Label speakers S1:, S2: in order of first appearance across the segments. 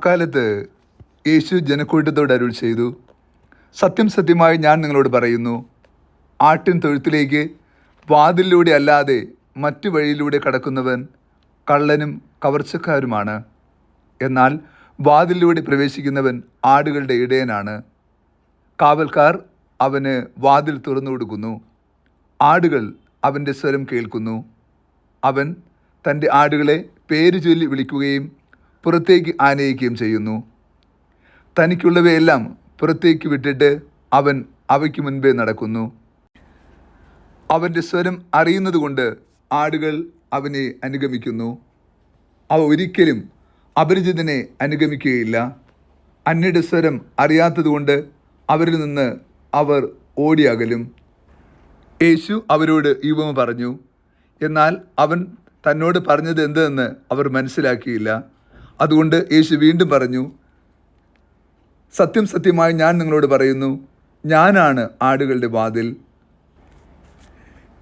S1: അക്കാലത്ത് യേശു ജനക്കൂട്ടത്തോട് അരുൾ ചെയ്തു. സത്യം സത്യമായി ഞാൻ നിങ്ങളോട് പറയുന്നു ആട്ടിൻ തൊഴുത്തിലേക്ക് വാതിലിലൂടെ അല്ലാതെ മറ്റു വഴിയിലൂടെ കടക്കുന്നവൻ കള്ളനും കവർച്ചക്കാരുമാണ്. എന്നാൽ വാതിലിലൂടെ പ്രവേശിക്കുന്നവൻ ആടുകളുടെ ഇടയനാണ്. കാവൽക്കാർ അവന് വാതിൽ തുറന്നു കൊടുക്കുന്നു. ആടുകൾ അവന്റെ സ്വരം കേൾക്കുന്നു. അവൻ തന്റെ ആടുകളെ പേര് ചൊല്ലി വിളിക്കുകയും പുറത്തേക്ക് ആനയിക്കുകയും ചെയ്യുന്നു. തനിക്കുള്ളവയെല്ലാം പുറത്തേക്ക് വിട്ടിട്ട് അവൻ അവയ്ക്ക് മുൻപേ നടക്കുന്നു. അവന്റെ സ്വരം അറിയുന്നതുകൊണ്ട് ആടുകൾ അവനെ അനുഗമിക്കുന്നു. അവ ഒരിക്കലും അപരിചിതനെ അനുഗമിക്കുകയില്ല. അന്യയുടെ സ്വരം അറിയാത്തതുകൊണ്ട് അവരിൽ നിന്ന് അവർ ഓടിയകലും. യേശു അവരോട് യുവമ പറഞ്ഞു എന്നാൽ അവൻ തന്നോട് പറഞ്ഞത് എന്തെന്ന് അവർ മനസ്സിലാക്കിയില്ല. അതുകൊണ്ട് യേശു വീണ്ടും പറഞ്ഞു സത്യം സത്യമായി ഞാൻ നിങ്ങളോട് പറയുന്നു ഞാനാണ് ആടുകളുടെ വാതിൽ.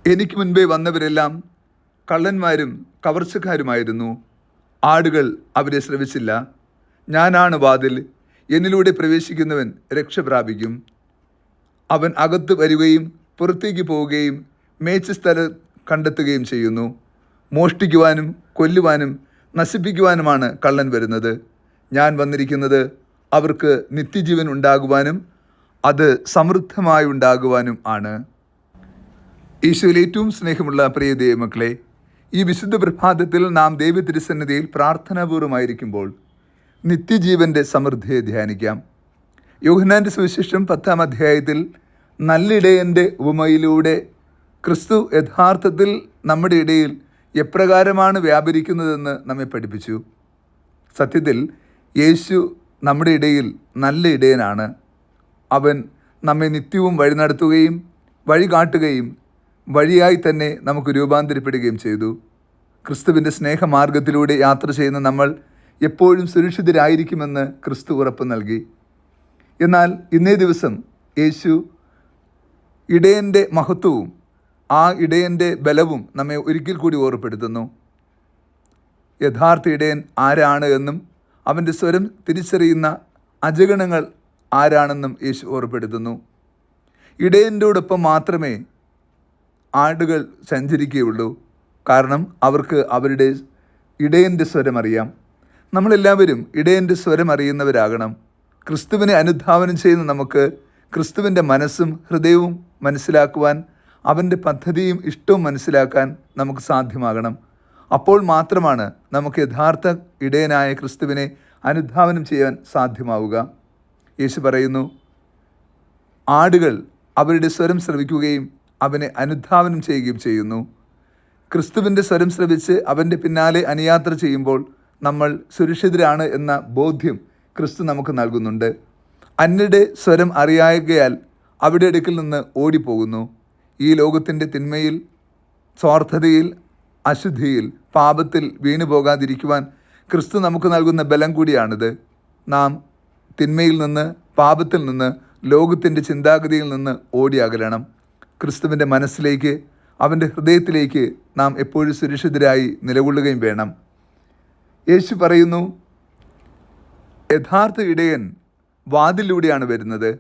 S1: എനിക്ക് മുൻപേ വന്നവരെല്ലാം കള്ളന്മാരും കവർച്ചക്കാരുമായിരുന്നു. ആടുകൾ അവരെ ശ്രവിച്ചില്ല. ഞാനാണ് വാതിൽ. എന്നിലൂടെ പ്രവേശിക്കുന്നവൻ രക്ഷ പ്രാപിക്കും. അവൻ അകത്ത് വരികയും പുറത്തേക്ക് പോവുകയും മേച്ച സ്ഥലം കണ്ടെത്തുകയും ചെയ്യുന്നു. മോഷ്ടിക്കുവാനും കൊല്ലുവാനും നശിപ്പിക്കുവാനുമാണ് കള്ളൻ വരുന്നത്. ഞാൻ വന്നിരിക്കുന്നത് അവർക്ക് നിത്യജീവൻ ഉണ്ടാകുവാനും അത് സമൃദ്ധമായി ഉണ്ടാകുവാനും ആണ്. ഈശോയിൽ ഏറ്റവും സ്നേഹമുള്ള പ്രിയ ദൈവമക്കളെ ഈ വിശുദ്ധ പ്രഭാതത്തിൽ നാം ദൈവ തിരുസന്നിധിയിൽ പ്രാർത്ഥനാപൂർവമായിരിക്കുമ്പോൾ നിത്യജീവന്റെ സമൃദ്ധിയെ ധ്യാനിക്കാം. യോഹനാന്റെ സുവിശേഷം പത്താം അധ്യായത്തിൽ നല്ലിടയന്റെ ഉപമയിലൂടെ ക്രിസ്തു യഥാർത്ഥത്തിൽ നമ്മുടെ ഇടയിൽ എപ്രകാരമാണ് വ്യാപരിക്കുന്നതെന്ന് നമ്മെ പഠിപ്പിച്ചു. സത്യത്തിൽ യേശു നമ്മുടെ ഇടയിൽ നല്ല ഇടയനാണ്. അവൻ നമ്മെ നിത്യവും വഴി നടത്തുകയും വഴി കാട്ടുകയും വഴിയായി തന്നെ നമുക്ക് രൂപാന്തരപ്പെടുകയും ചെയ്തു. ക്രിസ്തുവിന്റെ സ്നേഹമാർഗത്തിലൂടെ യാത്ര ചെയ്യുന്ന നമ്മൾ എപ്പോഴും സുരക്ഷിതരായിരിക്കുമെന്ന് ക്രിസ്തു ഉറപ്പ് നൽകി. എന്നാൽ ഇന്നേ ദിവസം യേശു ഇടയന്റെ മഹത്വവും ആ ഇടയന്റെ ബലവും നമ്മെ ഒരിക്കൽ കൂടി ഓർപ്പെടുത്തുന്നു യഥാർത്ഥ ഇടയൻ ആരാണ് എന്നും അവന്റെ സ്വരം തിരിച്ചറിയുന്ന അജഗണങ്ങൾ ആരാണെന്നും യേശു ഓർപ്പെടുത്തുന്നു ഇടയന്റോടൊപ്പം മാത്രമേ ആടുകൾ സഞ്ചരിക്കുകയുള്ളൂ. കാരണം അവർക്ക് അവരുടെ ഇടയന്റെ സ്വരം അറിയാം. നമ്മളെല്ലാവരും ഇടയന്റെ സ്വരം അറിയുന്നവരാകണം. ക്രിസ്തുവിനെ അനുധാവനം ചെയ്യുന്ന നമുക്ക് ക്രിസ്തുവിന്റെ മനസ്സും ഹൃദയവും മനസ്സിലാക്കുവാൻ അവന്റെ പദ്ധതിയും ഇഷ്ടവും മനസ്സിലാക്കാൻ നമുക്ക് സാധ്യമാകണം. അപ്പോൾ മാത്രമാണ് നമുക്ക് യഥാർത്ഥ ഇടയനായ ക്രിസ്തുവിനെ അനുധാവനം ചെയ്യാൻ സാധ്യമാവുക. യേശു പറയുന്നു ആടുകൾ അവരുടെ സ്വരം ശ്രവിക്കുകയും അവനെ അനുധാവനം ചെയ്യുകയും ചെയ്യുന്നു. ക്രിസ്തുവിന്റെ സ്വരം ശ്രവിച്ച് അവന്റെ പിന്നാലെ അനുയാത്ര ചെയ്യുമ്പോൾ നമ്മൾ സുരക്ഷിതരാണ് എന്ന ബോധ്യം ക്രിസ്തു നമുക്ക് നൽകുന്നുണ്ട്. അന്യരുടെ സ്വരം അറിയായകയാൽ അവിടെ അടുക്കിൽ നിന്ന് ഓടിപ്പോകുന്നു. ഈ ലോകത്തിന്റെ തിന്മയിൽ സ്വാർത്ഥതയിൽ അശുദ്ധിയിൽ പാപത്തിൽ വീണു പോകാതിരിക്കുവാൻ ക്രിസ്തു നമുക്ക് നൽകുന്ന ബലം കൂടിയാണിത്. നാം തിന്മയിൽ നിന്ന് പാപത്തിൽ നിന്ന് ലോകത്തിന്റെ ചിന്താഗതിയിൽ നിന്ന് ഓടി അകലണം. ക്രിസ്തുവിന്റെ മനസ്സിലേക്ക് അവന്റെ ഹൃദയത്തിലേക്ക് നാം എപ്പോഴും സുരക്ഷിതരായി നിലകൊള്ളുകയും വേണം. യേശു പറയുന്നു യഥാർത്ഥ ഇടയൻ വാതിലൂടെയാണ് വരുന്നത്.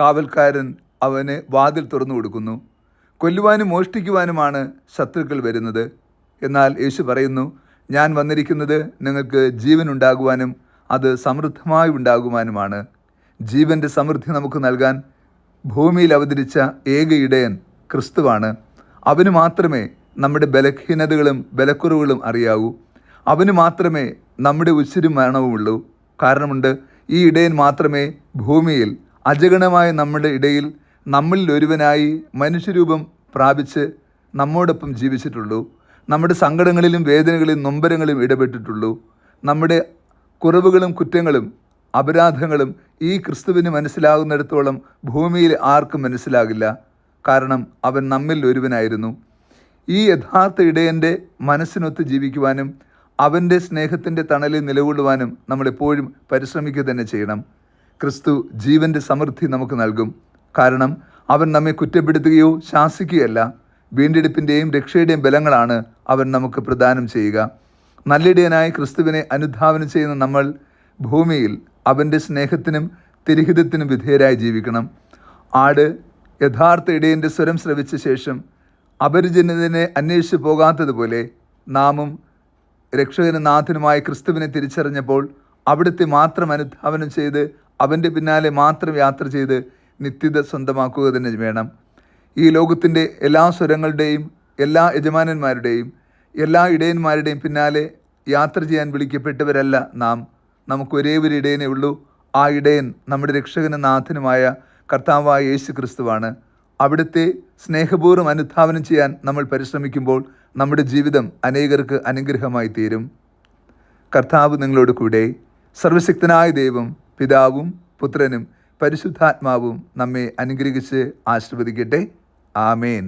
S1: കാവൽക്കാരൻ അവന് വാതിൽ തുറന്നു കൊടുക്കുന്നു. കൊല്ലുവാനും മോഷ്ടിക്കുവാനുമാണ് ശത്രുക്കൾ വരുന്നത്. എന്നാൽ യേശു പറയുന്നു ഞാൻ വന്നിരിക്കുന്നത് നിങ്ങൾക്ക് ജീവൻ ഉണ്ടാകുവാനും അത് സമൃദ്ധമായി ഉണ്ടാകുവാനുമാണ്. ജീവന്റെ സമൃദ്ധി നമുക്ക് നൽകാൻ ഭൂമിയിൽ അവതരിച്ച ഏക ഇടയൻ ക്രിസ്തുവാണ്. അവന് മാത്രമേ നമ്മുടെ ബലഹീനതകളും ബലക്കുറവുകളും അറിയാവൂ. അവന് മാത്രമേ നമ്മുടെ ഉച്ചിരും മരണവുമുള്ളൂ കാരണമുണ്ട് ഈ ഇടയൻ മാത്രമേ ഭൂമിയിൽ അജഗണമായ നമ്മുടെ ഇടയിൽ നമ്മളിൽ ഒരുവനായി മനുഷ്യരൂപം പ്രാപിച്ച് നമ്മോടൊപ്പം ജീവിച്ചിട്ടുള്ളൂ. നമ്മുടെ സങ്കടങ്ങളിലും വേദനകളിലും നൊമ്പരങ്ങളിലും ഇടപെട്ടിട്ടുള്ളൂ. നമ്മുടെ കുറവുകളും കുറ്റങ്ങളും അപരാധങ്ങളും ഈ ക്രിസ്തുവിന് മനസ്സിലാകുന്നിടത്തോളം ഭൂമിയിൽ ആർക്കും മനസ്സിലാകില്ല. കാരണം അവൻ നമ്മിൽ ഒരുവനായിരുന്നു. ഈ യഥാർത്ഥ ഇടയന്റെ മനസ്സിനൊത്ത് ജീവിക്കുവാനും അവന്റെ സ്നേഹത്തിന്റെ തണലിൽ നിലകൊള്ളുവാനും നമ്മളെപ്പോഴും പരിശ്രമിക്കുക തന്നെ ചെയ്യണം. ക്രിസ്തു ജീവന്റെ സമൃദ്ധി നമുക്ക് നൽകും. കാരണം അവൻ നമ്മെ കുറ്റപ്പെടുത്തുകയോ ശാസിക്കുകയല്ല. വീണ്ടെടുപ്പിന്റെയും രക്ഷയുടെയും ബലങ്ങളാണ് അവൻ നമുക്ക് പ്രദാനം ചെയ്യുക. നല്ലിടയനായ ക്രിസ്തുവിനെ അനുധാവനം ചെയ്യുന്ന നമ്മൾ ഭൂമിയിൽ അവന്റെ സ്നേഹത്തിനും തിരിഹിതത്തിനും വിധേയരായി ജീവിക്കണം. ആട് യഥാർത്ഥ ഇടയന്റെ സ്വരം ശ്രവിച്ച ശേഷം അപരിചിതനെ അന്വേഷിച്ചു പോകാത്തതുപോലെ നാമും രക്ഷകനും നാഥനുമായ ക്രിസ്തുവിനെ തിരിച്ചറിഞ്ഞപ്പോൾ അവിടുത്തെ മാത്രം അനുധാവനം ചെയ്ത് അവന്റെ പിന്നാലെ മാത്രം യാത്ര ചെയ്ത് നിത്യത സ്വന്തമാക്കുക തന്നെ വേണം. ഈ ലോകത്തിന്റെ എല്ലാ സ്വരങ്ങളുടെയും എല്ലാ യജമാനന്മാരുടെയും എല്ലാ ഇടയന്മാരുടെയും പിന്നാലെ യാത്ര ചെയ്യാൻ വിളിക്കപ്പെട്ടവരല്ല നാം. നമുക്ക് ഒരേ ഒരു ഇടയനേ ഉള്ളൂ. ആ ഇടയൻ നമ്മുടെ രക്ഷകനും നാഥനുമായ കർത്താവായ യേശു ക്രിസ്തുവാണ് അവിടുത്തെ സ്നേഹപൂർവം അനുധാവനം ചെയ്യാൻ നമ്മൾ പരിശ്രമിക്കുമ്പോൾ നമ്മുടെ ജീവിതം അനേകർക്ക് അനുഗ്രഹമായി തീരും. കർത്താവ് നിങ്ങളോട് കൂടെ. സർവശക്തനായ ദൈവം പിതാവും പുത്രനും പരിശുദ്ധാത്മാവും നമ്മെ അനുഗ്രഹിച്ച് ആശീർവദിക്കട്ടെ. ആമേൻ.